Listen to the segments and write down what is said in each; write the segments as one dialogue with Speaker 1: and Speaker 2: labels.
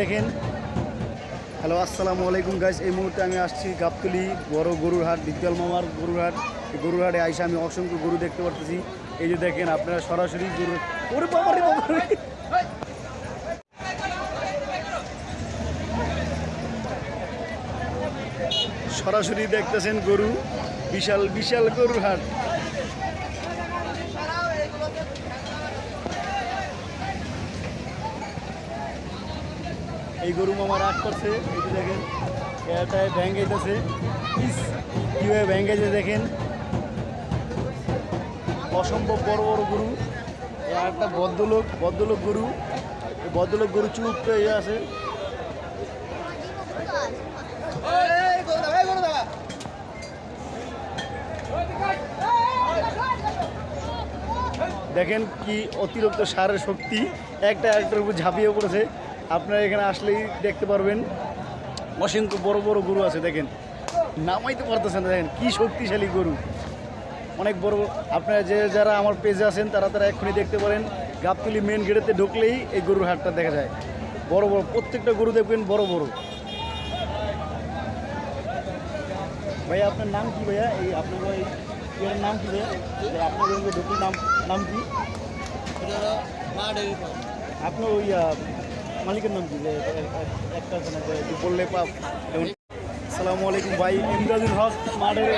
Speaker 1: দেখেন। হ্যালো, আসসালামু আলাইকুম গাইস এই মুহূর্তে আমি আসছি গাবতলি বড় গরুর হাট বিদ্যাল মামার গরুর হাট গরুর হাটে আইসা আমি অসংখ্য গরু দেখতে পারতেছি। এই যে দেখেন, আপনারা সরাসরি গরু ওরে বাবারে বাবারে সরাসরি দেখতেছেন গরু। বিশাল বিশাল গরুর হাট এই গরু মামা রাগ করছে এটি যে দেখেন এটায় ব্যাঙ্ক গেছে ইস, কীভাবে ব্যাঙ্ক গেছে দেখেন। অসম্ভব বড় বড় গরু। আর একটা ভদ্রলোক ভদ্রলোক গরু। ভদ্রলোক গরু চুপ হয়ে আছে। দেখেন কি অতিরিক্ত সারের শক্তি। একটা একটার উপর ঝাঁপিয়ে পড়েছে। আপনারা এখানে আসলেই দেখতে পারবেন। অসংখ্য বড় বড় গরু আছে, দেখেন। নামাইতে পারতেছেন দেখেন, কি শক্তিশালী গরু। অনেক বড় আপনারা যে যারা আমার পেজে আছেন, তারা তারা এক্ষুনি দেখতে পারেন। গাবতলি মেন গেটেতে ঢুকলেই এই গরুর হাটটা দেখা যায়। বড় বড়, প্রত্যেকটা গরু দেখবেন বড় বড়। ভাইয়া আপনার নাম কি ভাইয়া? এই আপনার ভাই এর নাম কি ভাইয়া? আপনার ঢুকুর নাম নাম কি? আপনার ওই মালিকের নাম কি? যে একটা বললে পাপ যেমন আসসালামু আলাইকুম ভাই ইমদাদুল হক মাঠের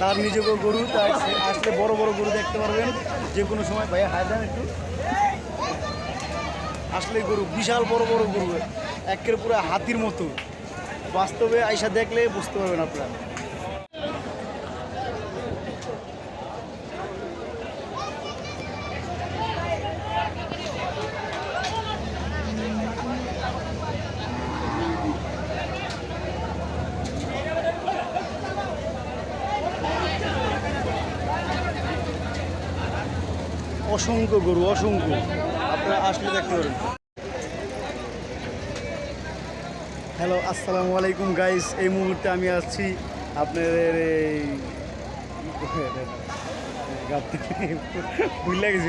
Speaker 1: তার নিজেকে গরু তার আসলে বড় বড় গরু দেখতে পারবেন। যে কোনো সময় ভাইয়া হায় দেন একটু। আসলে গরু বিশাল বড় বড় গরু একের পুরো হাতির মতো। বাস্তবে আইসা দেখলে বুঝতে পারবেন আপনারা। অসংখ্য গরু, অসংখ্য। আপনারা আসলে দেখতে পারেন। হ্যালো, আসসালামু আলাইকুম গাইস এই মুহূর্তে আমি আসছি আপনাদের এই ভুল গেছি